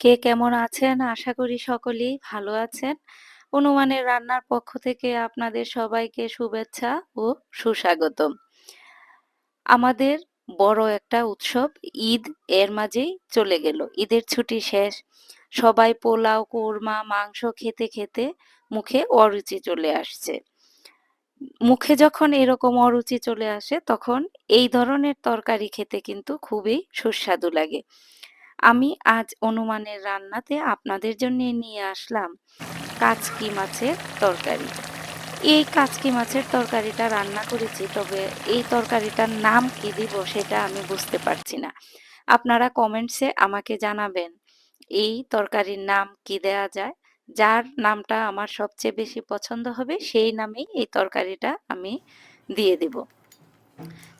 কে কেমন আছেন? আশা করি সকলেই ভালো আছেন। অনুমানের রান্নার পক্ষ থেকে আপনাদের সবাইকে শুভেচ্ছা ও সুস্বাগতম। আমাদের বড় একটা উৎসব ঈদ এর মাঝেই চলে গেল। ঈদের ছুটি শেষ। সবাই পোলাও, কোরমা, মাংস খেতে, খেতে মুখে অরুচি চলে আসছে। মুখে যখন এরকম অরুচি চলে আসে তখন এই ধরনের তরকারি খেতে কিন্তু খুবই সুস্বাদু লাগে। আমি আজ অনুমানের রান্নাতে আপনাদের জন্য নিয়ে আসলাম কাচকি মাছের তরকারি। এই কাচকি মাছের তরকারিটা রান্না করেছি, তবে এই তরকারিটার নাম কি দিব সেটা আমি বুঝতে পারছি না। আপনারা কমেন্টসে আমাকে জানাবেন, এই তরকারির নাম কি দেয়া যায়? যার নামটা আমার সবচেয়ে বেশি পছন্দ হবে, সেই নামেই এই তরকারিটা আমি দিয়ে দেব।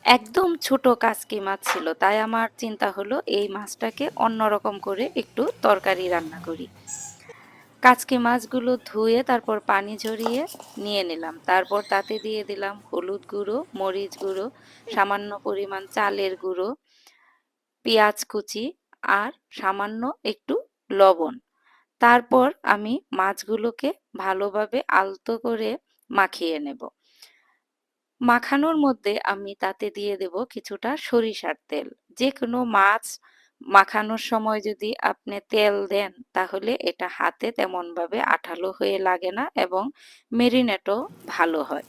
একদম ছোট কাচকি মাছ ছিল, তাই আমার চিন্তা হলো এই মাছটাকে অন্যরকম করে একটু তরকারি রান্না করি। কাচকি মাছগুলো ধুয়ে তারপর পানি ঝরিয়ে নিয়ে নিলাম। তারপর তাতে দিয়ে দিলাম হলুদ গুঁড়ো, মরিচ গুঁড়ো, সামান্য পরিমাণ চালের গুঁড়ো, পেঁয়াজ কুচি আর সামান্য একটু লবণ। তারপর আমি মাছগুলোকে ভালোভাবে আলতো করে মাখিয়ে নেব। মাখানোর মধ্যে আমি তাতে দিয়ে দেব কিছুটা সরিষার তেল। যে কোনো মাছ মাখানোর সময় যদি আপনি তেল দেন, তাহলে এটা হাতে তেমনভাবে আঠালো হয়ে লাগে না এবং মেরিনেটও ভালো হয়।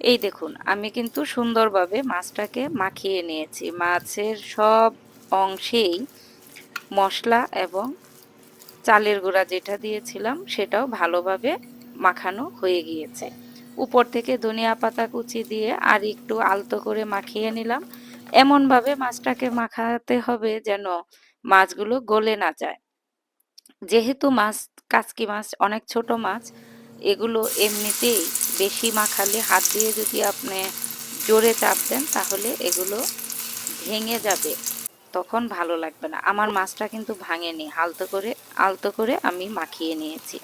এই দেখুন, আমি কিন্তু সুন্দরভাবে মাছটাকে মাখিয়ে নিয়েছি। মাছের সব অংশেই মশলা এবং চালের গুঁড়া যেটা দিয়েছিলাম, সেটাও ভালোভাবে মাখানো হয়ে গিয়েছে। উপর থেকে ধনিয়া পাতা কুচি দিয়ে আর একটু আলতো করে মাখিয়ে নিলাম। এমনভাবে মাছটাকে মাখাতে হবে যেন মাছগুলো গলে না যায়। যেহেতু মাছ, কাচকি মাছ অনেক ছোট মাছ, এগুলো এমনিতেই বেশি মাখালে হাত দিয়ে যদি আপনি জোরে চাপ দেন তাহলে এগুলো ভেঙে যাবে, তখন ভালো লাগবে না। আমার মাছটা কিন্তু ভাঙেনি। আলতো করে আলতো করে আমি মাখিয়ে নিয়েছি।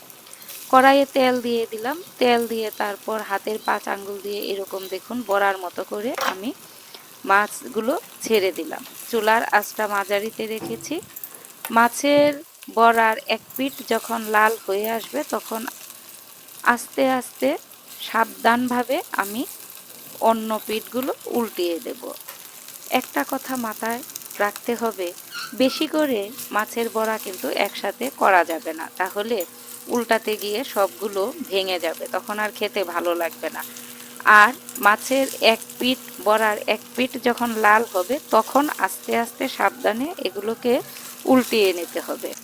কড়াইয়ে তেল দিয়ে দিলাম। তেল দিয়ে তারপর হাতের পাঁচ আঙ্গুল দিয়ে এরকম দেখুন বড়ার মতো করে আমি মাছগুলো ছেড়ে দিলাম। চুলার আঁচটা মাঝারিতে রেখেছি। মাছের বড়ার এক পিঠ যখন লাল হয়ে আসবে তখন আস্তে আস্তে সাবধানভাবে আমি অন্য পিঠগুলো উল্টিয়ে দেব। একটা কথা মাথায় রাখতে হবে, বেশি করে মাছের বড়া কিন্তু একসাথে করা যাবে না। তাহলে উল্টাতে গিয়ে সবগুলো ভেঙে যাবে, তখন আর খেতে ভালো লাগবে না। আর মাছের এক পিঠ, বড়ার এক পিঠ যখন লাল হবে, তখন আস্তে আস্তে সাবধানে এগুলোকে উল্টিয়ে নিতে হবে।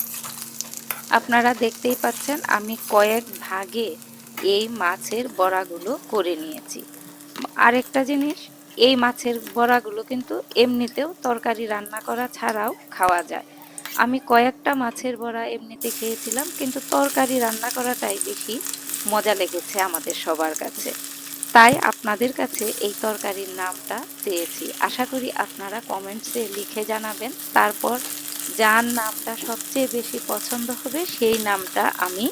আপনারা দেখতেই পাচ্ছেন, আমি কয়েক ভাগে এই মাছের বড়াগুলো করে নিয়েছি। আরেকটা জিনিস, এই মাছের বড়াগুলো কিন্তু এমনিতেও তরকারি রান্না করা ছাড়াও খাওয়া যায়। আমি কয়েকটা মাছের বড়া এমনিতে খেয়েছিলাম, কিন্তু তরকারি রান্না করাটাই বেশি মজা লেগেছে আমাদের সবার কাছে। তাই আপনাদের কাছে এই তরকারির নামটা চেয়েছি। আশা করি আপনারা কমেন্টসে লিখে জানাবেন, তারপর যার নামটা সবচেয়ে বেশি পছন্দ হবে সেই নামটা আমি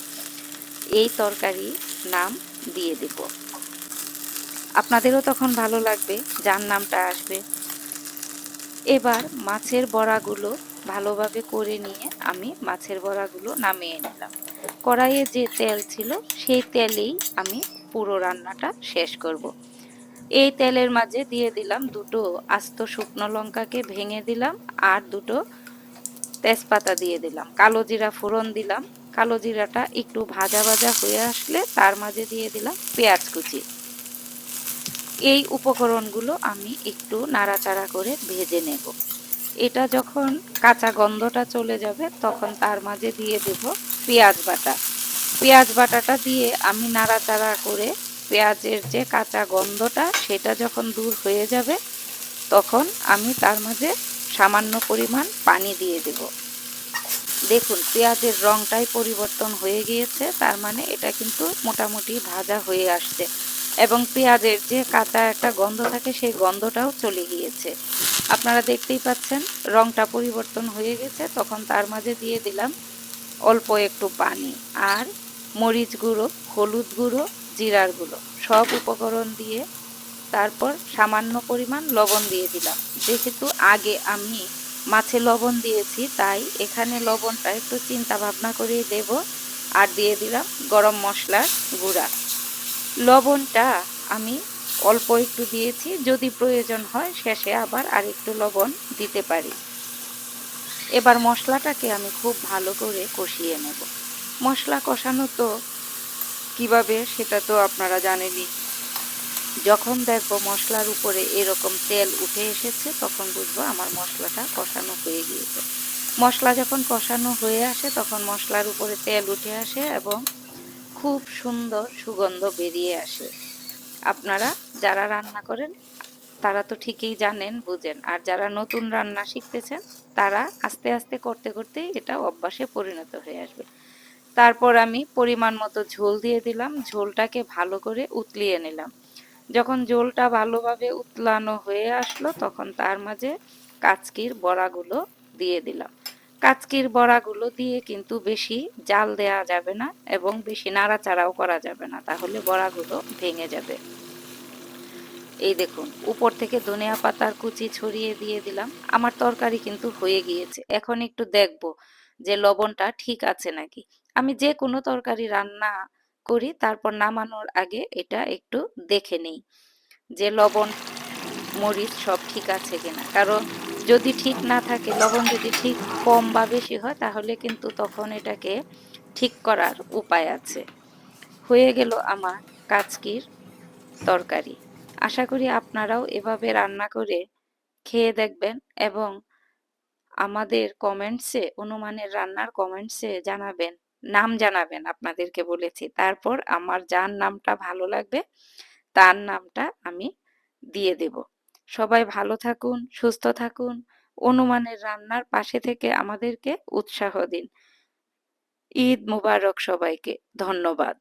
এই তরকারি নাম দিয়ে দেব। আপনাদেরও তখন ভালো লাগবে, যার নামটা আসবে। এবার মাছের বড়াগুলো ভালোভাবে করে নিয়ে আমি মাছের বড়াগুলো নামিয়ে নিলাম। কড়াইয়ে যে তেল ছিল সেই তেলেই আমি পুরো রান্নাটা শেষ করব। এই তেলের মাঝে দিয়ে দিলাম দুটো আস্ত শুকনো লঙ্কাকে ভেঙে দিলাম আর দুটো তেজপাতা দিয়ে দিলাম। কালো জিরা ফোড়ন দিলাম। কালো জিরাটা একটু ভাজা ভাজা হয়ে আসলে তার মাঝে দিয়ে দিলাম পেঁয়াজ কুচি। এই উপকরণগুলো আমি একটু নাড়াচাড়া করে ভেজে নেব। এটা যখন কাঁচা গন্ধটা চলে যাবে, তখন তার মাঝে দিয়ে দেব পেঁয়াজ বাটা। পেঁয়াজ বাটাটা দিয়ে আমি নাড়াচাড়া করে পেঁয়াজের যে কাঁচা গন্ধটা, সেটা যখন দূর হয়ে যাবে, তখন আমি তার মাঝে সামান্য পরিমাণ পানি দিয়ে দেব। দেখুন, পেঁয়াজের রংটাই পরিবর্তন হয়ে গিয়েছে, তার মানে এটা কিন্তু মোটামুটি ভাজা হয়ে আসছে। এবং পেঁয়াজের যে কাঁচা একটা গন্ধ থাকে, সেই গন্ধটাও চলে গিয়েছে। আপনারা দেখতেই পাচ্ছেন, রংটা পরিবর্তন হয়ে গেছে। তখন তার মাঝে দিয়ে দিলাম অল্প একটু পানি আর মরিচ গুঁড়ো, হলুদ গুঁড়ো, জিরার গুঁড়ো। সব উপকরণ দিয়ে তারপর সামান্য পরিমাণ লবণ দিয়ে দিলাম। যেহেতু আগে আমি মাছে লবণ দিয়েছি, তাই এখানে লবণটা একটু চিন্তা ভাবনা করেই দেব। আর দিয়ে দিলাম গরম মশলার গুঁড়া। লবণটা আমি অল্প একটু দিয়েছি, যদি প্রয়োজন হয় শেষে আবার আর একটু লবণ দিতে পারি। এবার মশলাটাকে আমি খুব ভালো করে কষিয়ে নেব। মশলা কষানো তো কীভাবে সেটা তো আপনারা জানেনই। যখন দেখব মশলার উপরে এরকম তেল উঠে এসেছে, তখন বুঝব আমার মশলাটা কষানো হয়ে গিয়েছে। মশলা যখন কষানো হয়ে আসে, তখন মশলার উপরে তেল উঠে আসে এবং খুব সুন্দর সুগন্ধ বেরিয়ে আসে। আপনারা যারা রান্না করেন, তারা তো ঠিকই জানেন, বুঝেন। আর যারা নতুন রান্না শিখতেছেন, তারা আস্তে আস্তে করতে করতে এটা অভ্যাসে পরিণত হয়ে আসবে। তারপর আমি পরিমাণ মতো ঝোল দিয়ে দিলাম। ঝোলটাকে ভালো করে উতলিয়ে নিলাম। যখন ঝোলটা ভালোভাবে উতলানো হয়ে আসলো, তখন তার মাঝে কাচকির বড়াগুলো দিয়ে দিলাম। কাচকির বড়াগুলো দিয়ে কিন্তু বেশি জাল দেয়া যাবে না এবং বেশি নাড়াচাড়াও করা যাবে না, তাহলে বড়াগুলো ভেঙে যাবে। এই দেখুন, উপর থেকে ধনিয়া পাতার কুচি ছড়িয়ে দিয়ে দিলাম। আমার তরকারি কিন্তু হয়ে গিয়েছে। এখন একটু দেখব যে লবণটা ঠিক আছে নাকি। আমি যে কোনো তরকারি রান্না করি, তারপর নামানোর আগে এটা একটু দেখে নিই যে লবণ, মরিচ সব ঠিক আছে কিনা। কারণ যদি ঠিক না থাকে, লবণ যদি ঠিক কম বা বেশি হয়, তাহলে কিন্তু তখন এটাকে ঠিক করার উপায় আছে। হয়ে গেল আমার কাচকির তরকারি। আশা করি আপনারাও এভাবে রান্না করে খেয়ে দেখবেন এবং আমাদের কমেন্টসে, অনুমানের রান্নার কমেন্টসে জানাবেন, নাম জানাবেন আপনাদেরকে বলেছি। তারপর আমার যার নামটা ভালো লাগবে, তার নামটা আমি দিয়ে দেব। সবাই ভালো থাকুন, সুস্থ থাকুন। অনুমানের রান্নার পাশে থেকে আমাদেরকে উৎসাহ দিন। ঈদ মুবারক সবাইকে। ধন্যবাদ।